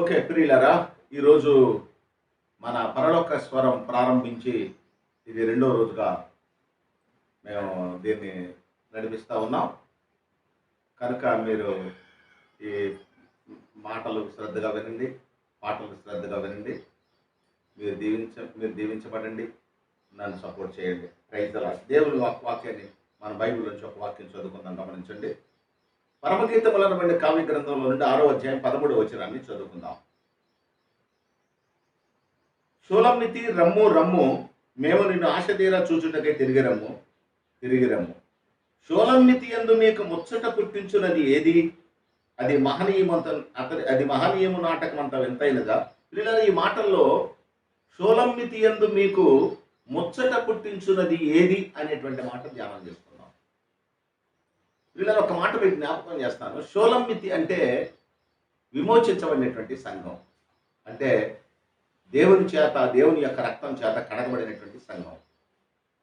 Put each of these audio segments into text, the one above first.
Okay ప్రియులరా ఈరోజు మన పరలోక స్వరం ప్రారంభించి ఇది రెండో రోజుగా మేము దీన్ని నడిపిస్తూ ఉన్నాం. కనుక మీరు ఈ మాటలు శ్రద్ధగా వినండి పాటలు శ్రద్ధగా వినండి. మీరు దీవించ మీరు దీవించబడండి. నన్ను సపోర్ట్ చేయండి. ప్రైజ్లా దేవుని వాక్ వాక్యాన్ని మన బైబిల్ నుంచి ఒక వాక్యం చదువుకుందాం గమనించండి. పరమగీతములనమైన కావ్య గ్రంథంలో నుండి ఆరో అధ్యాయం పదమూడు వచనాన్ని చదువుకుందాం. షోలమితి రమ్ము రమ్ము మేము నిన్ను ఆశ తీరా చూచుటకై తిరిగి రమ్ము తిరిగి రమ్ము ఎందు మీకు ముచ్చట పుట్టించున్నది ఏది? అది మహనీయమంత అతని అది మహనీయము నాటకం అంత వింతైనదా పిల్లల ఈ మాటల్లో షోలమితి ఎందు మీకు ముచ్చట పుట్టించున్నది ఏది? అనేటువంటి మాట ధ్యానం చేస్తాం. వీళ్ళని ఒక మాట మీకు జ్ఞాపకం చేస్తాను. షోలమితి అంటే విమోచించబడినటువంటి సంఘం. అంటే దేవుని చేత దేవుని యొక్క రక్తం చేత కడగబడినటువంటి సంఘం.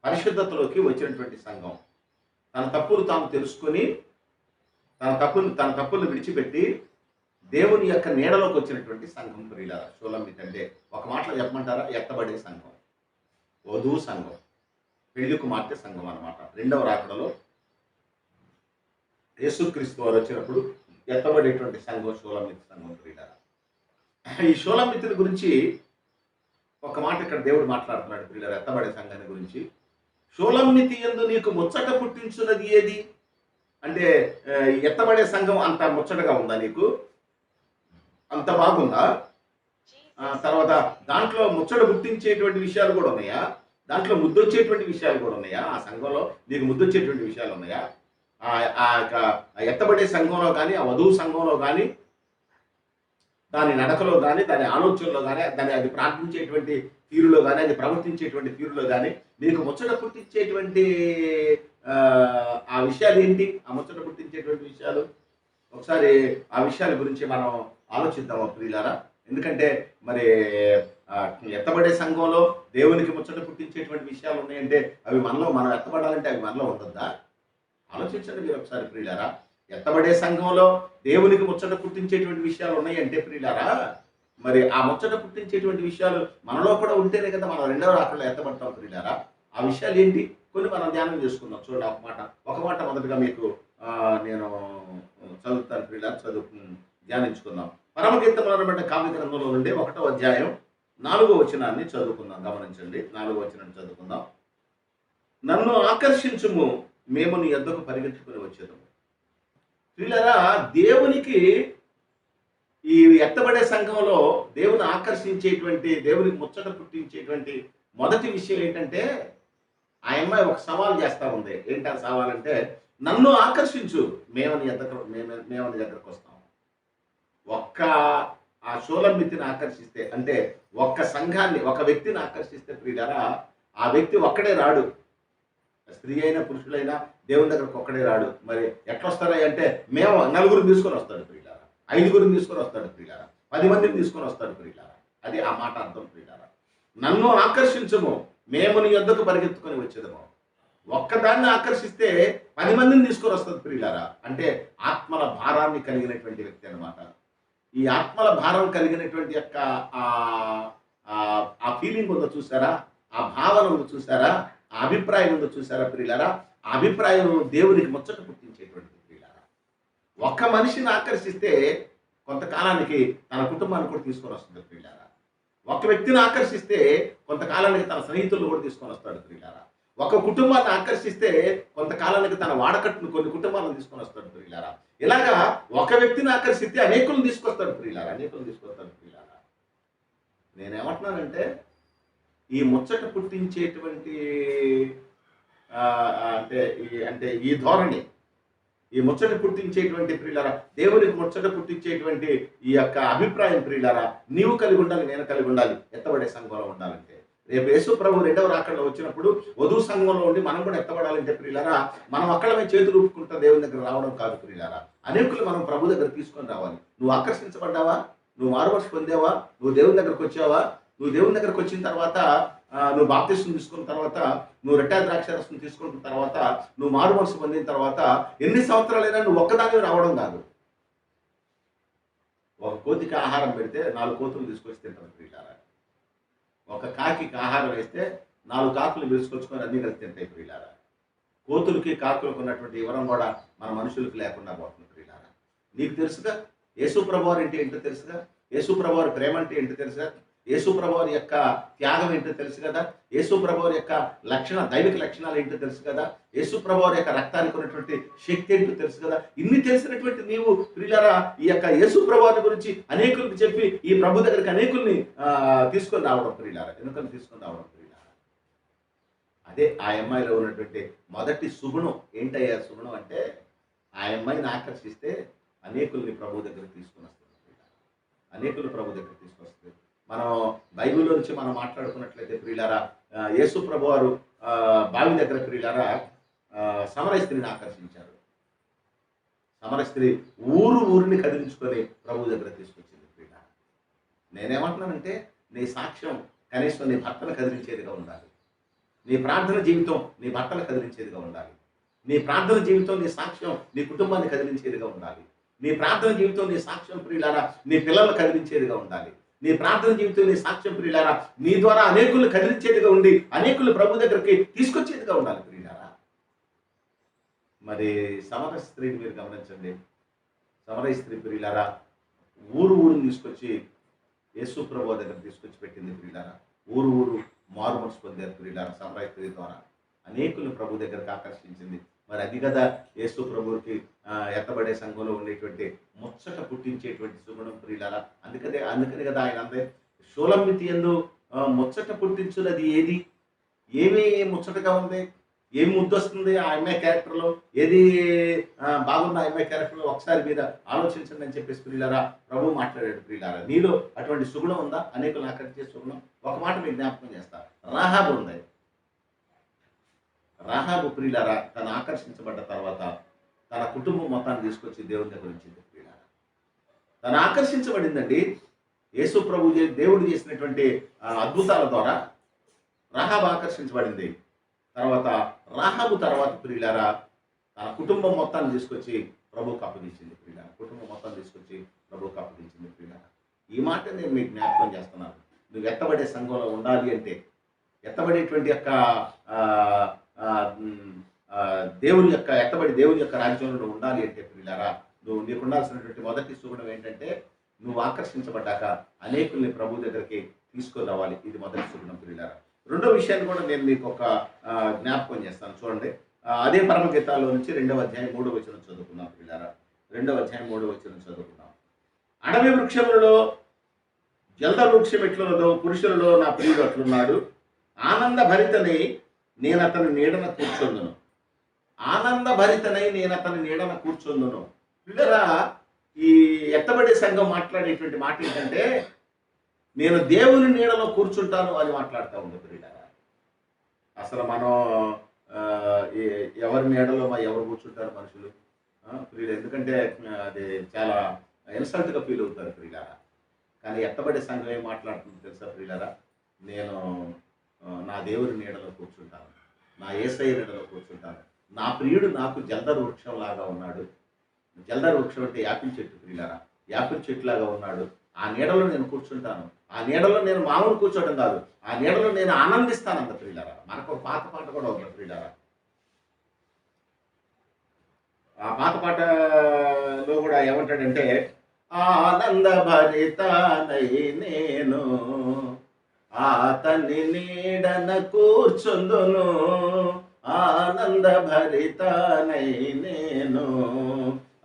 పరిశుద్ధతలోకి వచ్చినటువంటి సంఘం. తన తప్పులు తాము తెలుసుకొని తన తప్పులు తన తప్పులు విడిచిపెట్టి దేవుని యొక్క నీడలోకి వచ్చినటువంటి సంఘం ప్రియుల షోలమితి అంటే ఒక మాటలో చెప్పమంటారా? ఎత్తబడే సంఘం. వధువు సంఘం. పెళ్ళి కుమార్తె సంఘం అన్నమాట. రెండవ రాకడలో యేసుక్రీస్తు వారు వచ్చినప్పుడు ఎత్తబడేటువంటి సంఘం షోలమిత్ర సంఘం ప్రియులారా ఈ షోలమితిని గురించి ఒక మాట ఇక్కడ దేవుడు మాట్లాడుతున్నాడు ప్రియులారా ఎత్తబడే సంఘాన్ని గురించి. షోలమితి ఎందు నీకు ముచ్చట పుట్టించున్నది ఏది? అంటే ఎత్తబడే సంఘం అంత ముచ్చటగా ఉందా నీకు? అంత బాగుందా? తర్వాత దాంట్లో ముచ్చట గుర్తించేటువంటి విషయాలు కూడా ఉన్నాయా? దాంట్లో ముద్దొచ్చేటువంటి విషయాలు కూడా ఉన్నాయా? ఆ సంఘంలో నీకు ముద్దొచ్చేటువంటి విషయాలు ఉన్నాయా? ఆ ఆ యొక్క ఎత్తబడే సంఘంలో కానీ ఆ వధువు సంఘంలో కానీ దాని నడకలో కానీ దాని ఆలోచనలో కానీ దాన్ని అది ప్రార్థించేటువంటి తీరులో కానీ అది ప్రవర్తించేటువంటి తీరులో కానీ నీకు ముచ్చట పుట్టించేటువంటి ఆ, విషయాలు ఏంటి? ఆ ముచ్చట పుట్టించేటువంటి విషయాలు? ఒకసారి ఆ విషయాల గురించి మనం ఆలోచిద్దాం ప్రియులారా. ఎందుకంటే మరి ఎత్తబడే సంఘంలో దేవునికి ముచ్చట పుట్టించేటువంటి విషయాలు ఉన్నాయంటే అవి మనలో మనం ఎత్తబడాలంటే అవి మనలో ఉంటుందా ఆలోచించండి మీరు ఒకసారి ప్రియులారా. ఎత్తబడే సంఘంలో దేవునికి ముచ్చట పుట్టించేటువంటి విషయాలు ఉన్నాయంటే ప్రియులారా మరి ఆ ముచ్చట పుట్టించేటువంటి విషయాలు మనలో కూడా ఉంటేనే కదా మనం రెండవ రాకల్లో ఎత్తబడతాం ప్రియులారా. ఆ విషయాలు ఏంటి? కొన్ని మనం ధ్యానం చేసుకుందాం. చూడండి ఒక మాట ఒక మాట మొదటగా మీకు నేను చదువుతాను ప్రియులారా చదువు ధ్యానించుకుందాం. పరమగీతములనబడ్డ కావ్య గ్రంథంలో నుండి ఒకటో అధ్యాయం నాలుగో వచనాన్ని చదువుకుందాం. గమనించండి. నాలుగో వచనాన్ని చదువుకుందాం. నన్ను ఆకర్షించుము. మేము నీ ఎద్దకు పరిగెత్తుకుని వచ్చేదాం పిల్లరా దేవునికి ఈ ఎత్తబడే సంఘంలో దేవుని ఆకర్షించేటువంటి దేవునికి ముచ్చట పుట్టించేటువంటి మొదటి విషయం ఏంటంటే ఆ అమ్మాయి ఒక సవాల్ చేస్తా ఉంది. ఏంటి ఆ సవాల్ అంటే నన్ను ఆకర్షించు. మేము ఎద్దకు మేము మేము దగ్గరకు వస్తాం. ఒక్క ఆ షోలమితిని ఆకర్షిస్తే అంటే ఒక్క సంఘాన్ని ఒక వ్యక్తిని ఆకర్షిస్తే ప్రియులారా ఆ వ్యక్తి ఒక్కడే రాడు. స్త్రీ అయినా పురుషులైనా దేవుని దగ్గరకు ఒక్కడే రాడు. మరి ఎట్లా వస్తారా అంటే మేము నలుగురిని తీసుకొని వస్తాడు ప్రియులారా. ఐదుగురిని తీసుకొని వస్తాడు ప్రియులారా. పది మందిని తీసుకొని వస్తాడు ప్రియులారా. అది ఆ మాట అర్థం ప్రియులారా. నన్ను ఆకర్షించము మేము నీ యొద్దకు పరిగెత్తుకొని వచ్చేదము. ఒక్కదాన్ని ఆకర్షిస్తే పది మందిని తీసుకొని వస్తుంది ప్రియులారా. అంటే ఆత్మల భారాన్ని కలిగినటువంటి వ్యక్తి అన్నమాట ఈ ఆత్మల భారం కలిగినటువంటి యొక్క ఆ- ఆ- ఫీలింగ్ ఉందో చూసారా? ఆ భావన ఉందో చూసారా? అభిప్రాయం ఉందో చూసారా ప్రియులారా? అభిప్రాయం దేవునికి ముచ్చట పుట్టించేటువంటి ప్రియులారా. ఒక్క మనిషిని ఆకర్షిస్తే కొంతకాలానికి తన కుటుంబాన్ని కూడా తీసుకొని వస్తుంది ప్రియులారా. ఒక వ్యక్తిని ఆకర్షిస్తే కొంతకాలానికి తన స్నేహితులను కూడా తీసుకొని వస్తాడు ప్రియులారా. ఒక కుటుంబాన్ని ఆకర్షిస్తే కొంతకాలానికి తన వాడకట్టును కొన్ని కుటుంబాలను తీసుకొని వస్తాడు ప్రియులారా. ఇలాగా ఒక వ్యక్తిని ఆకర్షిస్తే అనేకులను తీసుకొస్తాడు ప్రియులారా అనేకులను తీసుకొస్తాడు ప్రియులారా. నేనేమంటున్నానంటే ఈ ముచ్చట పుట్టించేటువంటి అంటే ఈ అంటే ఈ ధోరణి ఈ ముచ్చట పుట్టించేటువంటి ప్రియులారా దేవునికి ముచ్చట పుట్టించేటువంటి ఈ యొక్క అభిప్రాయం ప్రియులారా నీవు కలిగి ఉండాలి నేను కలిగి ఉండాలి ఎత్తబడే సంఘంలో ఉండాలంటే. రేపు యేసు ప్రభు రెండవ రాకడలో వచ్చినప్పుడు వధువు సంఘంలో ఉండి మనం కూడా ఎత్తబడాలంటే ప్రియులారా మనం అక్కడమే చేతులు రూపుకుంటా దేవుని దగ్గర రావడం కాదు ప్రియులారా. అనేకులు మనం ప్రభు దగ్గర తీసుకొని రావాలి. నువ్వు ఆకర్షించబడ్డావా? నువ్వు మారుమర్చి పొందావా? నువ్వు దేవుని దగ్గరకు వచ్చావా? నువ్వు దేవుని దగ్గరకు వచ్చిన తర్వాత నువ్వు బాప్తిస్టుని తీసుకున్న తర్వాత నువ్వు రెట్టా ద్రాక్షరసం తీసుకున్న తర్వాత నువ్వు మారు మనసు పొందిన తర్వాత ఎన్ని సంవత్సరాలైనా నువ్వు ఒక్కదాని రావడం కాదు. ఒక కోతికి ఆహారం పెడితే నాలుగు కోతులు తీసుకొచ్చి తింటారు ప్రియులారా. ఒక కాకికి ఆహారం వేస్తే నాలుగు కాకులు తీసుకొచ్చుకొని అన్ని కలిసి తింటాయి ప్రియులారా. కోతులకి కాకులకు ఉన్నటువంటి వివరం కూడా మన మనుషులకు లేకుండా పోతుంది ప్రియులారా. నీకు తెలుసుగా? యేసు ప్రభువారు అంటే ఏంటో తెలుసుగా? యేసు ప్రభువారి ప్రేమ అంటే ఏంటో తెలుసుగా? యేసు ప్రభువారి యొక్క త్యాగం ఏంటో తెలుసు కదా? యేసు ప్రభువారి యొక్క లక్షణ దైవిక లక్షణాలు ఏంటో తెలుసు కదా? యేసు ప్రభువారి యొక్క రక్తానికి ఉన్నటువంటి శక్తి ఏంటో తెలుసు కదా? ఇన్ని తెలిసినటువంటి నీవు ప్రియులరా ఈ యొక్క యేసు గురించి అనేకులకు చెప్పి ఈ ప్రభు దగ్గరికి అనేకుల్ని తీసుకొని రావడం ప్రియులారా ఎందుకని తీసుకొని రావడం ప్రియులారా. అదే ఆ అమ్మాయిలో ఉన్నటువంటి మొదటి సుగుణం ఏంటయ్యా సుగుణం అంటే ఆ అమ్మాయిని ఆకర్షిస్తే అనేకుల్ని ప్రభు దగ్గర తీసుకుని వస్తుంది అనేకులు ప్రభు దగ్గర తీసుకొస్తుంది మనం బైబిల్ నుంచి మనం మాట్లాడుకున్నట్లయితే ప్రియులారా యేసు ప్రభు వారు బావి దగ్గర ప్రియులారా ఆ, స్త్రీని ఆకర్షించారు. సమరయ స్త్రీ ఊరు ఊరిని కదిలించుకొని ప్రభు దగ్గర తీసుకొచ్చింది ప్రియులారా. నేనేమంటున్నానంటే నీ సాక్ష్యం కనీసం నీ భర్తను కదిలించేదిగా ఉండాలి. నీ ప్రార్థన జీవితం నీ భర్తను కదిలించేదిగా ఉండాలి. నీ ప్రార్థన జీవితం నీ సాక్ష్యం నీ కుటుంబాన్ని కదిలించేదిగా ఉండాలి. నీ ప్రార్థన జీవితం నీ సాక్ష్యం ప్రియులారా నీ పిల్లలు కదిలించేదిగా ఉండాలి. నీ ప్రార్థన జీవితం నీ సాక్ష్యం ప్రియులారా నీ ద్వారా అనేకులు కదిలించేదిగా ఉండి అనేకులు ప్రభు దగ్గరికి తీసుకొచ్చేదిగా ఉండాలి ప్రియులారా. మరి సమర స్త్రీని మీరు గమనించండి. సమర స్త్రీ ప్రియులారా ఊరు ఊరు తీసుకొచ్చి యేసు ప్రభు దగ్గర తీసుకొచ్చి పెట్టింది ప్రియులారా. ఊరు ఊరు మారు మనసు పొందారు ప్రియులారా సమర స్త్రీ ద్వారా. అనేకులు ప్రభు దగ్గరకు ఆకర్షించింది. మరి అది కదా యేసు ప్రభువుకి ఎత్తబడే సంఘంలో ఉండేటువంటి ముచ్చట పుట్టించేటువంటి సుగుణం ప్రియులారా. అందుకనే అందుకని కదా ఆయన అంటే షోలమితి ఎందు ముచ్చట పుట్టించున్నది ఏది? ఏమి ముచ్చటగా ఉంది? ఏమి ముద్దొస్తుంది ఆ అమ్మాయి క్యారెక్టర్లో? ఏది బాగున్న ఆ అమ్మాయి క్యారెక్టర్లో? ఒకసారి మీద ఆలోచించండి అని చెప్పేసి ప్రియులారా ప్రభు మాట్లాడాడు ప్రియులారా. నీలో అటువంటి సుగుణం ఉందా? అనేకులు ఆకర్షించే సుగుణం. ఒక మాట మీకు జ్ఞాపకం చేస్తా. రాహాబు ఉంది. రాహాబు ప్రియులారా తను ఆకర్షించబడ్డ తర్వాత తన కుటుంబం మొత్తాన్ని తీసుకొచ్చి దేవుని దగ్గర ఉంచింది ప్రియులారా తను ఆకర్షించబడిందండి. యేసు ప్రభు దేవుడు చేసినటువంటి ఆ, అద్భుతాల ద్వారా రాహాబు ఆకర్షించబడింది. తర్వాత రాహాబు తర్వాత ప్రియులారా తన కుటుంబం మొత్తాన్ని తీసుకొచ్చి ప్రభుకు అప్పగించింది ప్రియులారా. కుటుంబం మొత్తాన్ని తీసుకొచ్చి ప్రభుకు అప్పగించింది ప్రియులారా. ఈ మాట నేను మీకు జ్ఞాపకం చేస్తున్నాను. నువ్వు ఎత్తబడే సంఘంలో ఉండాలి అంటే ఎత్తబడేటువంటి యొక్క దేవుని యొక్క ఎత్తబడి దేవుని యొక్క రాజ్యంలో ఉండాలి అంటే ప్రియులారా నువ్వు నీకు ఉండాల్సినటువంటి మొదటి సుగుణం ఏంటంటే నువ్వు ఆకర్షించబడ్డాక అనేకుల్ని ప్రభు దగ్గరికి తీసుకొని రావాలి. ఇది మొదటి సుగుణం ప్రియులారా. రెండో విషయాన్ని కూడా నేను మీకు ఒక జ్ఞాపకం చేస్తాను. చూడండి. అదే పరమగీతాల్లో నుంచి రెండవ అధ్యాయం మూడవ వచనం చదువుకున్నాం పిల్లారా రెండవ అధ్యాయం మూడవ వచనం చదువుకున్నాం అడవి వృక్షములలో జల్ద వృక్షం ఎట్లున్నదో పురుషులలో నా ప్రియుడు అట్లున్నాడు. ఆనంద భరితని నేను అతని నీడన కూర్చొందును. ఆనంద భరితనై నేను అతని నీడన కూర్చొందును. పిల్లరా ఈ ఎత్తబడి సంఘం మాట్లాడేటువంటి మాట ఏంటంటే నేను దేవుని నీడలో కూర్చుంటాను అని మాట్లాడుతూ ఉంది పిల్లరా. అసలు మనం ఎవరి నీడలో మా ఎవరు కూర్చుంటారు మనుషులు? ప్రియుడు ఎందుకంటే అది చాలా ఇన్సల్ట్గా ఫీల్ అవుతారు ప్రియులారా కానీ ఎత్తబడే సంఘం ఏం మాట్లాడుతుంది తెలుసా ప్రియులారా నేను నా దేవుని నీడలో కూర్చుంటాను. నా ఏసై నీడలో కూర్చుంటాను. నా ప్రియుడు నాకు జల్దర్ వృక్షం లాగా ఉన్నాడు. జల్దర్ వృక్షం అంటే యాపిల్ చెట్టు ప్రియులారా? యాపిల్ చెట్టు లాగా ఉన్నాడు. ఆ నీడలో నేను కూర్చుంటాను. ఆ నీడలో నేను మామూలు కూర్చోవడం కాదు. ఆ నీడలో నేను ఆనందిస్తాను అంత ప్రియులారా. మనకు ఒక పాత పాట కూడా ఉంది ప్రియులారా. ఆ పాత పాటలో కూడా ఏమంటాడంటే ఆనంద భరితానై నేను ఆతని నీడన కూర్చుందును ఆనంద భరితానై నేను.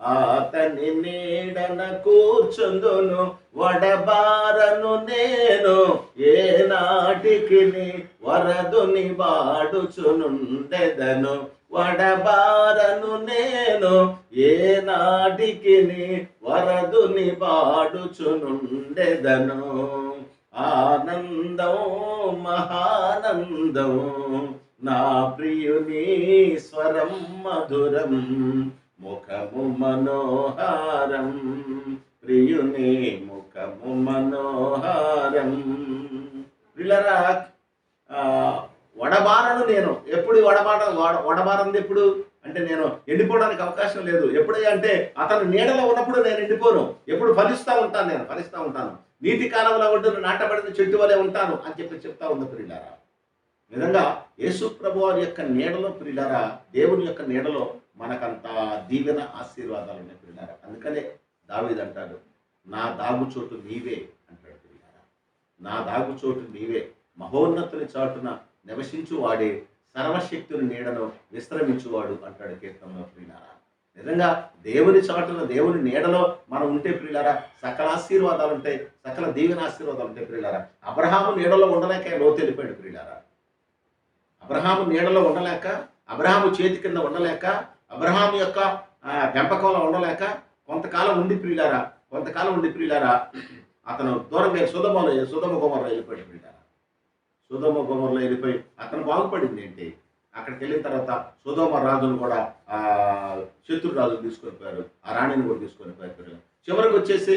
ఆతని నీడన కూర్చుందును వడబారను నేను. ఏ నాటికి వరదుని వాడుచునుండెదను వడబారను నేను. ఏ నాటికి వరదుని వాడుచునుండెదను ఆనందం మహానందం. నా ప్రియుని స్వరం మధురం ముఖము మనోహారం. ప్రియుని ముఖము మనోహారం. ప్రియులరా వడబారను నేను. ఎప్పుడు వడబాట వడ- వడబారంది ఎప్పుడు? అంటే నేను ఎండిపోవడానికి అవకాశం లేదు. ఎప్పుడు అంటే అతను నీడలో ఉన్నప్పుడు నేను ఎండిపోను. ఎప్పుడు ఫలిస్తూ ఉంటాను నేను ఫలిస్తూ ఉంటాను. నీటి కాలంలో ఉంటున్న నాటబడిన చెట్టు వలె ఉంటాను అని చెప్పి చెప్తా ఉంది ప్రియులారా. నిజంగా యేసు ప్రభు వారి యొక్క నీడలో ప్రియులారా దేవుని యొక్క నీడలో మనకంత దీవెన ఆశీర్వాదాలు ఉన్నాయి ప్రియులారా. అందుకనే దావీదు అంటాడు నా దాగు చోటు నీవే అంటాడు ప్రియులారా. నా దాగు చోటు నీవే మహోన్నతుని చాటున నివసించు వాడే సర్వశక్తుని నీడను విశ్రమించువాడు అంటాడు కీర్తనలో ప్రియులారా. నిజంగా దేవుని చాటున దేవుని నీడలో మనం ఉంటే ప్రియులారా సకల ఆశీర్వాదాలు ఉంటాయి సకల దీవెన ఆశీర్వాదాలు ఉంటాయి ప్రియులారా. అబ్రహాము నీడలో ఉండలేక లోతు వెళ్ళిపోయాడు ప్రియులారా. అబ్రహాము నీడలో ఉండలేక అబ్రహాము చేతి కింద ఉండలేక అబ్రహాము యొక్క ఆ, పెంపకంలో ఉండలేక కొంతకాలం ఉండి ప్రియులారా కొంతకాలం ఉండి ప్రియులారా అతను దూరంగా సుధమలో సుధమ గుమర్లో వెళ్ళిపోయాడు ప్రియులారా. సుధమ గుమర్లో వెళ్ళిపోయి అతను బాగుపడింది ఏంటి? అక్కడికి వెళ్ళిన తర్వాత సుధోమ రాజును కూడా ఆ శత్రు రాజును తీసుకొని పోయారు. ఆ రాణిని కూడా తీసుకొని పోయారు చివరికి వచ్చేసి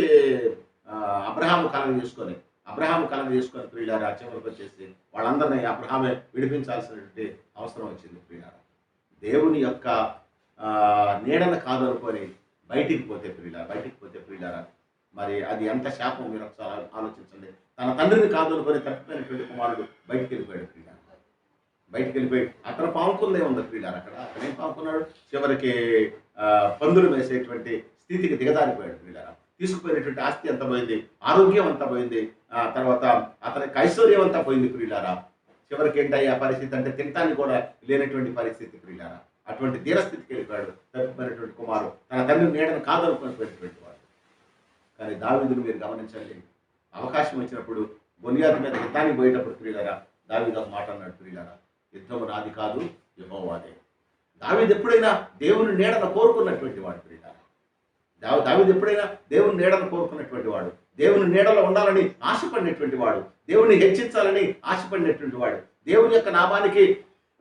ఆ, అబ్రహాము కలం తీసుకొని అబ్రహాము తీసుకొని చేసుకొని ఆ చివరికి వచ్చేసి వాళ్ళందరినీ అబ్రహామే విడిపించాల్సినటువంటి అవసరం వచ్చింది ప్రియులారా. దేవుని యొక్క ఆ, నీడను కాదనుకొని బయటికి పోతే ప్రియులారా బయటికి పోతే ప్రియులారా మరి అది ఎంత శాపం మీరు ఒకసారి ఆలోచించండి. తన తండ్రిని కాదనుకొని తప్పిపోయినటువంటి కుమారుడు బయటికి వెళ్ళిపోయాడు ప్రియులారా. బయటికి వెళ్ళిపోయి అతను పాముకుందే ఉంది క్రీడారు అక్కడ. అతనేం ఏం పాముకున్నాడు చివరికి ఆ, పందులు వేసేటువంటి స్థితికి దిగజారిపోయాడు క్రీడారు తీసుకుపోయినటువంటి ఆస్తి అంత పోయింది? ఆరోగ్యం అంతా పోయింది? ఆ తర్వాత అతనికి ఐశ్వర్యం అంతా పోయింది క్రీడారా చివరికి ఏంటయ్యా పరిస్థితి అంటే తినటానికి కూడా లేనటువంటి పరిస్థితి క్రీడారా అటువంటి ధీరస్థితికి వెళ్ళిపోయాడు తప్పిపోయినటువంటి కుమారు తన తండ్రి నీడను కాదనుకున్నటువంటి వాడు. కానీ దావీదును మీరు గమనించండి. అవకాశం వచ్చినప్పుడు గొలియాతు మీద హితాన్ని పోయేటప్పుడు క్రీడారా దావీదు ఒక మాట అన్నాడు క్రీడారా యుద్ధము నాది కాదు యహోవాదే. దావిది ఎప్పుడైనా దేవుని నీడను కోరుకున్నటువంటి వాడు ప్రియులారా దావి దావిది ఎప్పుడైనా దేవుని నీడను కోరుకున్నటువంటి వాడు దేవుని నీడలో ఉండాలని ఆశపడినటువంటి వాడు దేవుని హెచ్చించాలని ఆశపడినటువంటి వాడు దేవుని యొక్క నామానికి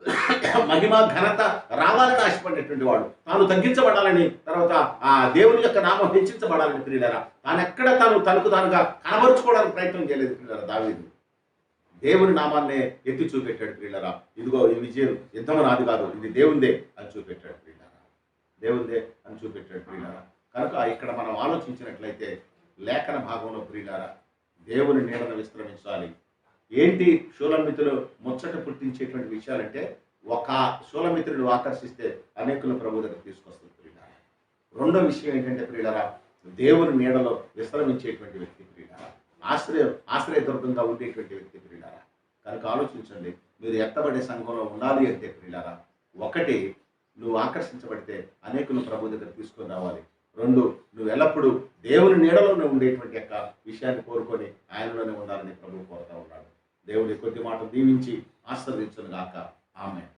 మహిమ ఘనత రావాలని ఆశపడినటువంటి వాడు తాను తగ్గించబడాలని తర్వాత ఆ దేవుని యొక్క నామం హెచ్చించబడాలని ప్రియులరా తాను ఎక్కడ తాను తనకు తానుగా కనబరుచుకోవడానికి ప్రయత్నం చేయలేదు ప్రియులరా దావీదు. దేవుని నామాన్నే ఎత్తి చూపెట్టాడు ప్రియులరా. ఇదిగో ఈ విజయం యుద్ధం నాది కాదు. ఇది దేవుందే అని చూపెట్టాడు ప్రియులరా. దేవుందే అని చూపెట్టాడు ప్రియులరా. కనుక ఇక్కడ మనం ఆలోచించినట్లయితే లేఖన భాగంలో ప్రియులారా దేవుని నీడను విశ్రమించాలి. ఏంటి శూలమితులు ముచ్చట పుట్టించేటువంటి విషయాలంటే ఒక శూలమిత్రుడు ఆకర్షిస్తే అనేకులు ప్రభు దగ్గర తీసుకొస్తుంది ప్రియులారా. రెండో విషయం ఏంటంటే ప్రియులారా దేవుని నీడలో విశ్రమించేటువంటి వ్యక్తి ఆశ్రయ ఆశ్రయదుర్గంగా ఉండేటువంటి వ్యక్తి ప్రియులారా. కనుక ఆలోచించండి మీరు ఎత్తబడే సంఘంలో ఉండాలి అంటే ప్రియులారా ఒకటి నువ్వు ఆకర్షించబడితే అనేకులు ప్రభు దగ్గర తీసుకొని రావాలి. రెండు నువ్వు ఎల్లప్పుడూ దేవుని నీడలోనే ఉండేటువంటి యొక్క విషయాన్ని కోరుకొని ఆయనలోనే ఉండాలని ప్రభు కోరుతా ఉన్నాడు. దేవుడి కొద్ది మాట దీవించి ఆశీర్వదించును గాక ఆమె